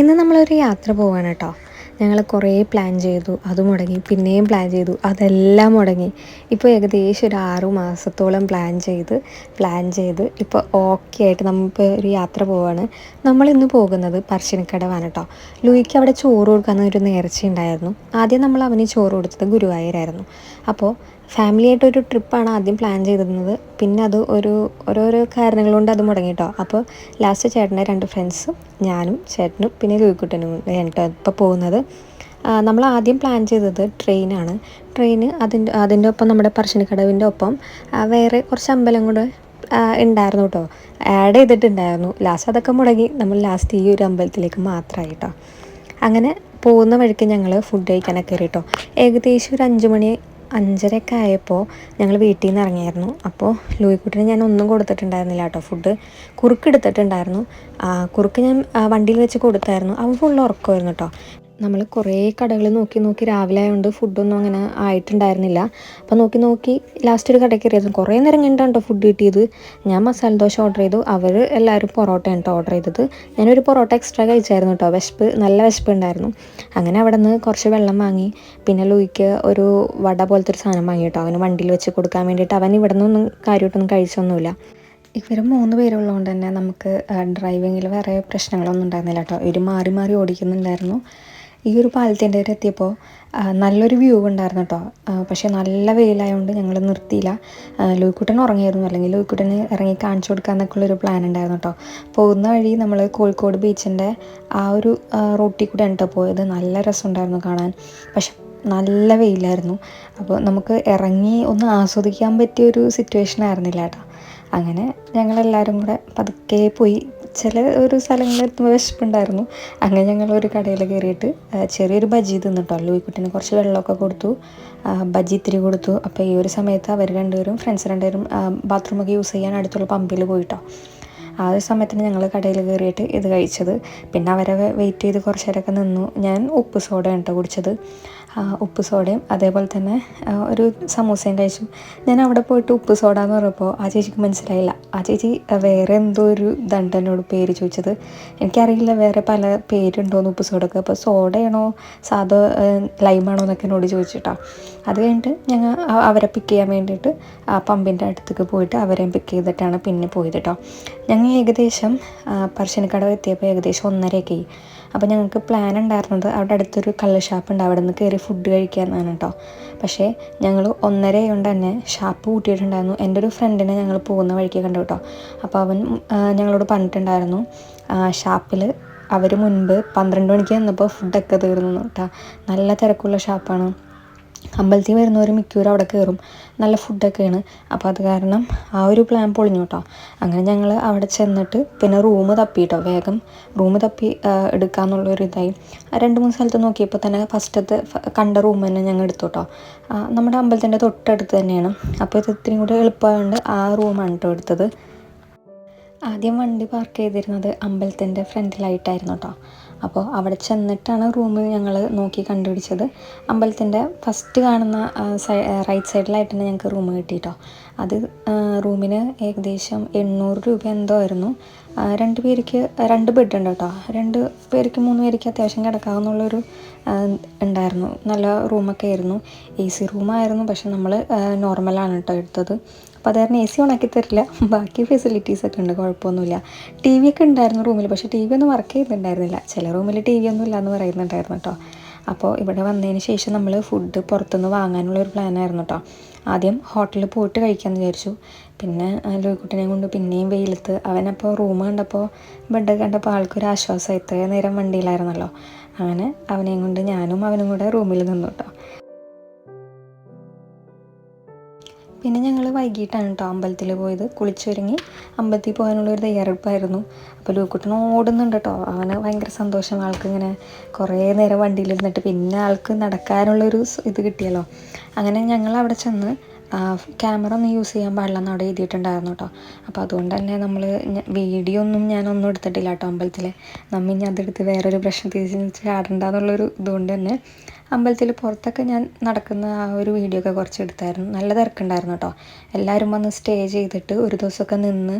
ഇന്ന് നമ്മളൊരു യാത്ര പോവാണ് കേട്ടോ. ഞങ്ങൾ കുറേ പ്ലാൻ ചെയ്തു അത് മുടങ്ങി പിന്നെയും പ്ലാൻ ചെയ്തു അതെല്ലാം മുടങ്ങി. ഇപ്പോൾ ഏകദേശം ഒരു ആറു മാസത്തോളം പ്ലാൻ ചെയ്ത് പ്ലാൻ ചെയ്ത് ഇപ്പോൾ ഓക്കെ ആയിട്ട് നമുക്ക് ഒരു യാത്ര പോവാണ്. നമ്മൾ ഇന്ന് പോകുന്നത് പറശ്ശിനിക്കടവാണ് കേട്ടോ. ലൂയിക്ക് അവിടെ ചോറ് കൊടുക്കാൻ ഒരു നേർച്ച ഉണ്ടായിരുന്നു ആദ്യം നമ്മൾ അവന് ചോറ് കൊടുത്തത് ഗുരുവായൂരായിരുന്നു. അപ്പോൾ ഫാമിലി ആയിട്ട് ഒരു ട്രിപ്പാണ് ആദ്യം പ്ലാൻ ചെയ്തിരുന്നത്. പിന്നെ അത് ഒരു ഓരോരോ കാരണങ്ങൾ കൊണ്ട് അത് മുടങ്ങി കേട്ടോ അപ്പോൾ ലാസ്റ്റ് ചേട്ടന്റെ രണ്ട് ഫ്രണ്ട്സും ഞാനും ചേട്ടനും പിന്നെ ലൂയിക്കുട്ടനും കേട്ടോ ഇപ്പോൾ പോകുന്നത്. നമ്മൾ ആദ്യം പ്ലാൻ ചെയ്തത് ട്രെയിനാണ്. ട്രെയിൻ അതിന്റെ അതിന്റെ ഒപ്പം നമ്മുടെ പറശ്ശിനിക്കടവിന്റെ ഒപ്പം വേറെ കുറച്ച് അമ്പലം കൂടെ ഉണ്ടായിരുന്നു കേട്ടോ ആഡ് ചെയ്തിട്ടുണ്ടായിരുന്നു. ലാസ്റ്റ് അതൊക്കെ മുടങ്ങി. നമ്മൾ ലാസ്റ്റ് ഈ ഒരു അമ്പലത്തിലേക്ക് മാത്രമായി കേട്ടോ അങ്ങനെ പോകുന്ന വഴിക്ക് ഞങ്ങൾ ഫുഡ് കഴിക്കാനൊക്കെ കയറി കേട്ടോ ഏകദേശം ഒരു അഞ്ച് മണി അഞ്ചരയൊക്കെ ആയപ്പോൾ ഞങ്ങൾ വീട്ടിൽ നിന്ന് ഇറങ്ങിയായിരുന്നു അപ്പോൾ ലൂയിക്കുട്ടിന് ഞാൻ ഒന്നും കൊടുത്തിട്ടുണ്ടായിരുന്നില്ല കേട്ടോ ഫുഡ് കുറുക്ക് എടുത്തിട്ടുണ്ടായിരുന്നു. കുറുക്ക് ഞാൻ വണ്ടിയിൽ വെച്ച് കൊടുത്തായിരുന്നു. അവൻ ഫുൾ ഉറക്കമായിരുന്നു കേട്ടോ നമ്മൾ കുറേ കടകൾ നോക്കി നോക്കി രാവിലെ ആയതുകൊണ്ട് ഫുഡൊന്നും അങ്ങനെ ആയിട്ടുണ്ടായിരുന്നില്ല. അപ്പോൾ നോക്കി നോക്കി ലാസ്റ്റ് ഒരു കടയ്ക്ക് കയറിയായിരുന്നു കുറേ നേരം കഴിഞ്ഞിട്ടാണ് ഫുഡ് കിട്ടിയത്. ഞാൻ മസാല ദോശ ഓർഡർ ചെയ്തു. അവർ എല്ലാവരും പൊറോട്ടയാണ് കേട്ടോ ഓർഡർ ചെയ്തത്. ഞാനൊരു പൊറോട്ട എക്സ്ട്രാ കഴിച്ചായിരുന്നു കേട്ടോ വിശപ്പ് നല്ല വിശപ്പ് ഉണ്ടായിരുന്നു. അങ്ങനെ അവിടെ നിന്ന് കുറച്ച് വെള്ളം വാങ്ങി. പിന്നെ ലൂയിക്ക് ഒരു വട പോലത്തെ ഒരു സാധനം വാങ്ങി കേട്ടോ അവന് വണ്ടിയിൽ വെച്ച് കൊടുക്കാൻ വേണ്ടിയിട്ട് അവൻ ഇവിടെ നിന്നൊന്നും കാര്യമായിട്ടൊന്നും കഴിച്ചൊന്നുമില്ല. ഇവർ മൂന്ന് പേരുള്ളതുകൊണ്ട് തന്നെ നമുക്ക് ഡ്രൈവിങ്ങിൽ വേറെ പ്രശ്നങ്ങളൊന്നും ഉണ്ടായിരുന്നില്ല കേട്ടോ ഇവർ മാറി മാറി ഓടിക്കുന്നുണ്ടായിരുന്നു. ഈ ഒരു പാലത്തിന്റെ വരെ എത്തിയപ്പോൾ നല്ലൊരു വ്യൂ ഉണ്ടായിരുന്നു കേട്ടോ പക്ഷേ നല്ല വെയിലായതുകൊണ്ട് ഞങ്ങൾ നിർത്തിയില്ല. ലോയിക്കുട്ടൻ ഉറങ്ങിയായിരുന്നു. അല്ലെങ്കിൽ ലോയിക്കുട്ടനെ ഇറങ്ങി കാണിച്ചു കൊടുക്കാന്നൊക്കെ ഉള്ളൊരു പ്ലാൻ ഉണ്ടായിരുന്നു കേട്ടോ പോകുന്ന വഴി നമ്മൾ കോഴിക്കോട് ബീച്ചിന്റെ ആ ഒരു റോട്ടിൽ കൂടെ കേട്ടോ പോയത്. നല്ല രസമുണ്ടായിരുന്നു കാണാൻ. പക്ഷെ നല്ല വെയിലായിരുന്നു. അപ്പോൾ നമുക്ക് ഇറങ്ങി ഒന്ന് ആസ്വദിക്കാൻ പറ്റിയ ഒരു സിറ്റുവേഷൻ ആയിരുന്നില്ല കേട്ടോ അങ്ങനെ ഞങ്ങളെല്ലാവരും കൂടെ പതുക്കെ പോയി ചില ഒരു സ്ഥലങ്ങളിൽ എത്തുമ്പോൾ വിശപ്പുണ്ടായിരുന്നു. അങ്ങനെ ഞങ്ങൾ ഒരു കടയിൽ കയറിയിട്ട് ചെറിയൊരു ബജി തിന്നിട്ടോ. ലൂയിക്കുട്ടിന് കുറച്ച് വെള്ളമൊക്കെ കൊടുത്തു. ബജി ഇത്തിരി കൊടുത്തു. അപ്പോൾ ഈ ഒരു സമയത്ത് അവർ രണ്ടുപേരും ഫ്രണ്ട്സ് രണ്ടുപേരും ബാത്റൂമൊക്കെ യൂസ് ചെയ്യാൻ അടുത്തുള്ള പമ്പിൽ പോയിട്ടോ. ആ ഒരു സമയത്തിന് ഞങ്ങൾ കടയിൽ കയറിയിട്ട് ഇത് കഴിച്ചത്. പിന്നെ അവരെ വെയിറ്റ് ചെയ്ത് കുറച്ച് നേരമൊക്കെ നിന്നു. ഞാൻ ഉപ്പ് സോഡ കേട്ടോ കുടിച്ചത്. ഉപ്പ് സോഡയും അതേപോലെ തന്നെ ഒരു സമൂസയും കഴിച്ചു. ഞാൻ അവിടെ പോയിട്ട് ഉപ്പ് സോഡ എന്ന് പറഞ്ഞപ്പോൾ ആ ചേച്ചിക്ക് മനസ്സിലായില്ല. ആ ചേച്ചി വേറെ എന്തോ ഒരു ദണ്ട് എന്നോട് പേര് ചോദിച്ചത്. എനിക്കറിയില്ല വേറെ പല പേരുണ്ടോയെന്ന് ഉപ്പ് സോഡക്ക്. അപ്പോൾ സോഡയാണോ സാധാ ലൈമാണോ എന്നൊക്കെ എന്നോട് ചോദിച്ചിട്ടാ. അത് കഴിഞ്ഞിട്ട് ഞങ്ങൾ അവരെ പിക്ക് ചെയ്യാൻ വേണ്ടിയിട്ട് ആ പമ്പിന്റെ അടുത്തേക്ക് പോയിട്ട് അവരെയും പിക്ക് ചെയ്തിട്ടാണ് പിന്നെ പോയത് കേട്ടോ ഞങ്ങൾ ഏകദേശം പറശ്ശിനിക്കടവ് എത്തിയപ്പോൾ ഏകദേശം ഒന്നരയൊക്കെ ആയി. അപ്പോൾ ഞങ്ങൾക്ക് പ്ലാൻ ഉണ്ടായിരുന്നത് അവിടെ അടുത്തൊരു കള്ള് ഷാപ്പ് ഉണ്ട്. അവിടെ നിന്ന് കയറി ഫുഡ് കഴിക്കാമെന്നാണ് കേട്ടോ പക്ഷേ ഞങ്ങൾ ഒന്നര കൊണ്ട് തന്നെ ഷാപ്പ് കൂട്ടിയിട്ടുണ്ടായിരുന്നു എന്റെ ഒരു ഫ്രണ്ടിനെ ഞങ്ങൾ പോകുന്ന വഴിക്ക് കണ്ടു കേട്ടോ അപ്പോൾ അവൻ ഞങ്ങളോട് പറഞ്ഞിട്ടുണ്ടായിരുന്നു ഷാപ്പിൽ അവർ മുൻപ് പന്ത്രണ്ട് മണിക്ക് വന്നപ്പോൾ ഫുഡൊക്കെ തീർന്നു കേട്ടോ നല്ല തിരക്കുള്ള ഷാപ്പാണ് അമ്പലത്തിൽ വരുന്നവർ മിക്കവരും അവിടെ കയറും നല്ല ഫുഡൊക്കെയാണ് അപ്പോൾ അത് കാരണം ആ ഒരു പ്ലാൻ പൊളിഞ്ഞു കേട്ടോ അങ്ങനെ ഞങ്ങൾ അവിടെ ചെന്നിട്ട് പിന്നെ റൂം തപ്പി കേട്ടോ വേഗം. റൂം തപ്പി എടുക്കാമെന്നുള്ളൊരു ആ രണ്ട് മൂന്ന് സ്ഥലത്ത് നോക്കിയപ്പോൾ തന്നെ ഫസ്റ്റത്തെ കണ്ട റൂം തന്നെ ഞങ്ങൾ എടുത്തു കേട്ടോ നമ്മുടെ അമ്പലത്തിന്റെ തൊട്ടടുത്ത് തന്നെയാണ്. അപ്പോൾ ഇത് ഇത്രയും കൂടെ എളുപ്പമായതുകൊണ്ട് ആ റൂമാണ് കേട്ടോ എടുത്തത്. ആദ്യം വണ്ടി പാർക്ക് ചെയ്തിരുന്നത് അമ്പലത്തിന്റെ ഫ്രണ്ടിലായിട്ടായിരുന്നു കേട്ടോ അപ്പോൾ അവിടെ ചെന്നിട്ടാണ് റൂം ഞങ്ങൾ നോക്കി കണ്ടുപിടിച്ചത്. അമ്പലത്തിന്റെ ഫസ്റ്റ് കാണുന്ന റൈറ്റ് സൈഡിലായിട്ട് തന്നെ ഞങ്ങൾക്ക് റൂം കിട്ടി കേട്ടോ അത് റൂമിന് ഏകദേശം എണ്ണൂറ് രൂപ എന്തോ ആയിരുന്നു. രണ്ട് പേർക്ക് രണ്ട് ബെഡ് ഉണ്ട് കേട്ടോ രണ്ട് പേർക്ക് മൂന്ന് പേർക്ക് അത്യാവശ്യം കിടക്കാവുന്നുള്ളൊരു ഉണ്ടായിരുന്നു. നല്ല റൂമൊക്കെ ആയിരുന്നു. എ സി റൂമായിരുന്നു പക്ഷെ നമ്മൾ നോർമലാണ് കേട്ടോ എടുത്തത്. അപ്പോൾ അത് എ സി ഉണക്കി തരില്ല. ബാക്കി ഫെസിലിറ്റീസ് ഒക്കെ ഉണ്ട് കുഴപ്പമൊന്നുമില്ല. ടി വി ഒക്കെ ഉണ്ടായിരുന്നു റൂമിൽ പക്ഷേ ടി വി ഒന്നും വർക്ക് ചെയ്യുന്നുണ്ടായിരുന്നില്ല ചില റൂമിൽ ടി വി ഒന്നും ഇല്ല എന്ന് പറയുന്നുണ്ടായിരുന്നു കേട്ടോ അപ്പോൾ ഇവിടെ വന്നതിന് ശേഷം നമ്മൾ ഫുഡ് പുറത്തുനിന്ന് വാങ്ങാനുള്ള ഒരു പ്ലാനായിരുന്നു കേട്ടോ ആദ്യം ഹോട്ടലിൽ പോയിട്ട് കഴിക്കാമെന്ന് വിചാരിച്ചു. പിന്നെ ലോയിക്കുട്ടിനെയും കൊണ്ട് പിന്നെയും വെയിലത്ത് അവനപ്പോൾ റൂം കണ്ടപ്പോൾ ബെഡ് കണ്ടപ്പോൾ ആൾക്കൊരു ആശ്വാസം ഇത്രയും നേരം വണ്ടിയിലായിരുന്നല്ലോ. അങ്ങനെ അവനെയും കൊണ്ട് ഞാനും അവനും കൂടെ റൂമിൽ നിന്നു പിന്നെ ഞങ്ങൾ വൈകിട്ടാണ് കേട്ടോ അമ്പലത്തിൽ പോയത്. കുളിച്ചൊരുങ്ങി അമ്പലത്തിൽ പോകാനുള്ള ഒരു തയ്യാറെടുപ്പായിരുന്നു. അപ്പോൾ ലൂക്കുട്ടൻ ഓടുന്നുണ്ട് കേട്ടോ അവന് ഭയങ്കര സന്തോഷം. ആൾക്ക് ഇങ്ങനെ കുറേ നേരം വണ്ടിയിലിരുന്നിട്ട് പിന്നെ ആൾക്ക് നടക്കാനുള്ളൊരു ഇത് കിട്ടിയല്ലോ. അങ്ങനെ ഞങ്ങൾ അവിടെ ചെന്ന് ക്യാമറ ഒന്നും യൂസ് ചെയ്യാൻ പാടില്ല എന്ന് അവിടെ എഴുതിയിട്ടുണ്ടായിരുന്നു കേട്ടോ അപ്പോൾ അതുകൊണ്ട് തന്നെ നമ്മൾ വീഡിയോ ഒന്നും ഞാനൊന്നും എടുത്തിട്ടില്ല കേട്ടോ അമ്പലത്തിൽ നമ്മ ഇനി അതെടുത്ത് വേറൊരു പ്രശ്നത്തിൽ ചാടണ്ടെന്നുള്ളൊരു ഇതുകൊണ്ട് തന്നെ അമ്പലത്തിൽ പുറത്തൊക്കെ ഞാൻ നടക്കുന്ന ആ ഒരു വീഡിയോ ഒക്കെ കുറച്ച് എടുത്തായിരുന്നു. നല്ല തിരക്കുണ്ടായിരുന്നു കേട്ടോ എല്ലാവരും വന്ന് സ്റ്റേ ചെയ്തിട്ട് ഒരു ദിവസമൊക്കെ നിന്ന്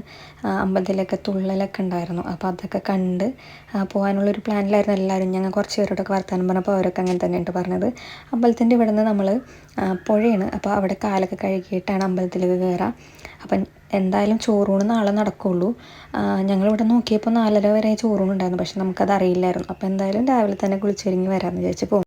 അമ്പലത്തിലൊക്കെ തുള്ളലൊക്കെ ഉണ്ടായിരുന്നു. അപ്പോൾ അതൊക്കെ കണ്ട് പോകാനുള്ള ഒരു പ്ലാനിലായിരുന്നു എല്ലാവരും ഞങ്ങൾ കുറച്ച് പേരോടൊക്കെ വർത്താനം പറഞ്ഞപ്പോൾ അവരൊക്കെ അങ്ങനെ തന്നെയാണ് പറഞ്ഞത്. അമ്പലത്തിന്റെ ഇവിടെ നിന്ന് നമ്മൾ പുഴയാണ്. അപ്പോൾ അവിടെ കാലൊക്കെ കഴുകിയിട്ടാണ് അമ്പലത്തിലേക്ക് കയറുക അപ്പം എന്തായാലും ചോറൂണ് നാളെ നടക്കുള്ളൂ. ഞങ്ങളിവിടെ നോക്കിയപ്പോൾ നാലര വരെ ചോറൂണ് ഉണ്ടായിരുന്നു. പക്ഷെ നമുക്കത് അറിയില്ലായിരുന്നു. അപ്പോൾ എന്തായാലും രാവിലെ തന്നെ കുളിച്ചൊരുങ്ങി വരാമെന്ന് വിചാരിച്ച് പോകും